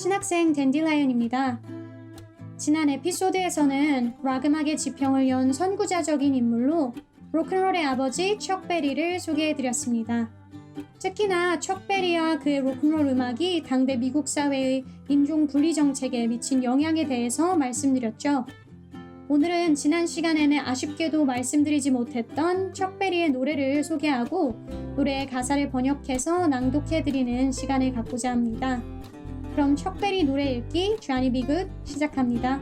신학생 댄디라이언입니다. 지난 에피소드에서는 락 음악의 지평을 연 선구자적인 인물로 로큰롤의 아버지 척 베리를 소개해드렸습니다. 특히나 척 베리와 그의 로큰롤 음악이 당대 미국 사회의 인종 분리 정책에 미친 영향에 대해서 말씀드렸죠. 오늘은 지난 시간에는 아쉽게도 말씀드리지 못했던 척 베리의 노래를 소개하고 노래의 가사를 번역해서 낭독해드리는 시간을 갖고자 합니다. 그럼 척베리 노래 읽기 쟈니 비굿 시작합니다.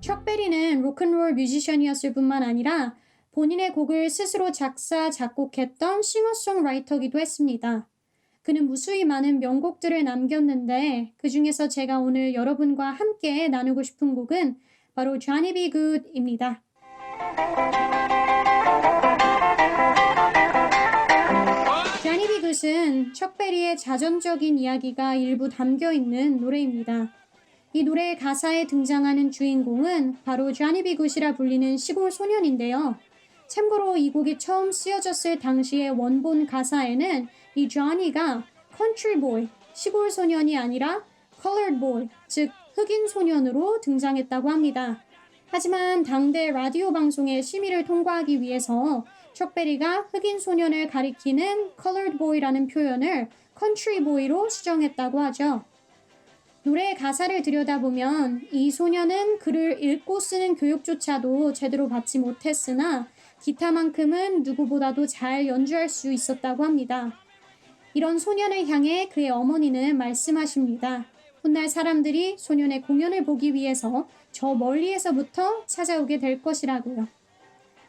척베리는 로큰롤 뮤지션이었을 뿐만 아니라 본인의 곡을 스스로 작사, 작곡했던 싱어송라이터기도 했습니다. 그는 무수히 많은 명곡들을 남겼는데 그 중에서 제가 오늘 여러분과 함께 나누고 싶은 곡은 바로 Johnny B. Good입니다. Good은 척베리의 자전적인 이야기가 일부 담겨 있는 노래입니다. 이 노래의 가사에 등장하는 주인공은 바로. Good이라 불리는 시골 소년인데요. 참고로 이 곡이 처음 쓰여졌을 당시의 원본 가사에는 이 Johnny가 country boy, 시골 소년이 아니라 colored boy, 즉 흑인 소년으로 등장했다고 합니다. 하지만 당대 라디오 방송의 심의를 통과하기 위해서 척베리가 흑인 소년을 가리키는 colored boy라는 표현을 country boy로 수정했다고 하죠. 노래의 가사를 들여다보면 이 소년은 글을 읽고 쓰는 교육조차도 제대로 받지 못했으나 기타만큼은 누구보다도 잘 연주할 수 있었다고 합니다. 이런 소년을 향해 그의 어머니는 말씀하십니다. 훗날 사람들이 소년의 공연을 보기 위해서 저 멀리에서부터 찾아오게 될 것이라고요.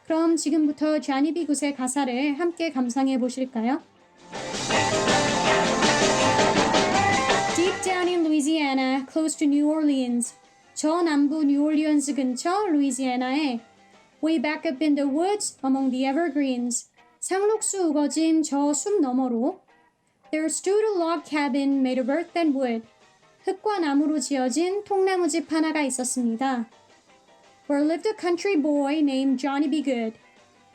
그럼 지금부터 쟈니 비 굿의 가사를 함께 감상해 보실까요? Deep down in Louisiana, close to New Orleans. 저 남부 뉴올리언스 근처 루이지애나에 Way back up in the woods among the evergreens. 상록수 우거진 저 숲 너머로 There stood a log cabin made of earth and wood. 흙과 나무로 지어진 통나무집 하나가 있었습니다. Where lived a country boy named Johnny B. Good.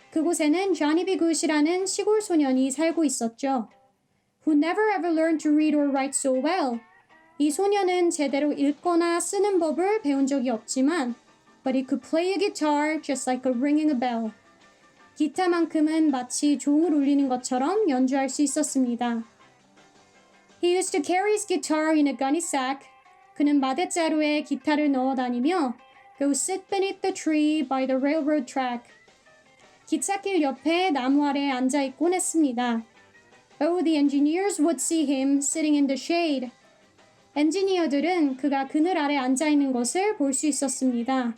그곳에는 Johnny B. Good이라는 시골 소년이 살고 있었죠. Who never ever learned to read or write so well. 이 소년은 제대로 읽거나 쓰는 법을 배운 적이 없지만 But he could play a guitar just like a ringing a bell. 기타만큼은 마치 종을 울리는 것처럼 연주할 수 있었습니다. He used to carry his guitar in a gunny sack. 그는 마대자루에 기타를 넣어 다니며 Go sit beneath the tree by the railroad track. 기찻길 옆에 나무 아래에 앉아 있곤 했습니다. Oh, the engineers would see him sitting in the shade. 엔지니어들은 그가 그늘 아래 앉아 있는 것을 볼 수 있었습니다.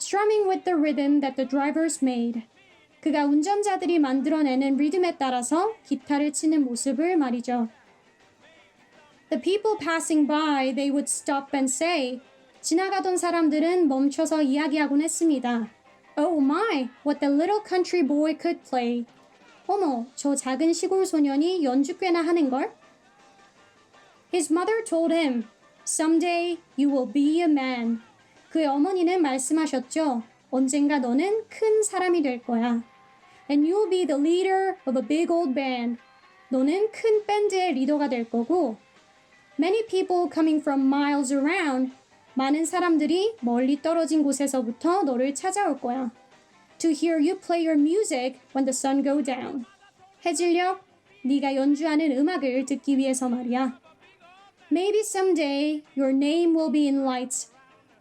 Strumming with the rhythm that the drivers made. 그가 운전자들이 만들어내는 리듬에 따라서 기타를 치는 모습을 말이죠. The people passing by, they would stop and say. 지나가던 사람들은 멈춰서 이야기하곤 했습니다. Oh my, what the little country boy could play. 어머, 저 작은 시골 소년이 연주 꽤나 하는걸? His mother told him, Someday you will be a man. 그의 어머니는 말씀하셨죠. 언젠가 너는 큰 사람이 될 거야. And you'll be the leader of a big old band. 너는 큰 밴드의 리더가 될 거고. Many people coming from miles around. 많은 사람들이 멀리 떨어진 곳에서부터 너를 찾아올 거야. To hear you play your music when the sun go down. 해질녘 네가 연주하는 음악을 듣기 위해서 말이야. Maybe someday your name will be in lights.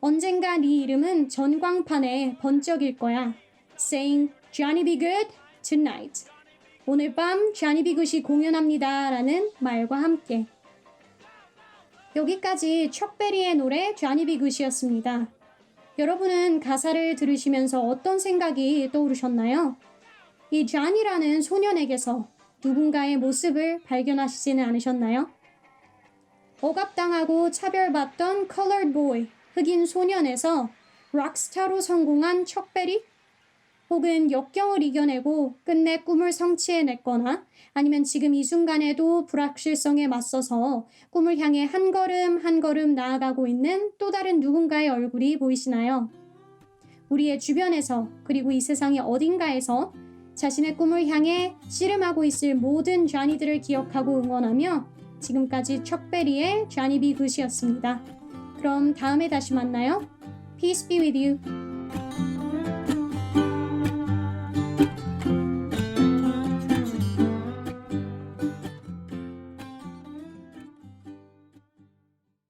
언젠가 네 이름은 전광판에 번쩍일 거야. Saying Johnny be good tonight. 오늘 밤 Johnny be good이 공연합니다. 라는 말과 함께. 여기까지 척베리의 노래 be good이었습니다. 여러분은 가사를 들으시면서 어떤 생각이 떠오르셨나요? 이 존이라는 소년에게서 누군가의 모습을 발견하시지는 않으셨나요? 억압당하고 차별받던 colored boy, 흑인 소년에서 락스타로 성공한 척베리? 혹은 역경을 이겨내고 끝내 꿈을 성취해냈거나 아니면 지금 이 순간에도 불확실성에 맞서서 꿈을 향해 한 걸음 한 걸음 나아가고 있는 또 다른 누군가의 얼굴이 보이시나요? 우리의 주변에서 그리고 이 세상의 어딘가에서 자신의 꿈을 향해 씨름하고 있을 모든 쟈니들을 기억하고 응원하며 지금까지 척베리의 쟈니비 굿이었습니다. 그럼 다음에 다시 만나요. Peace be with you.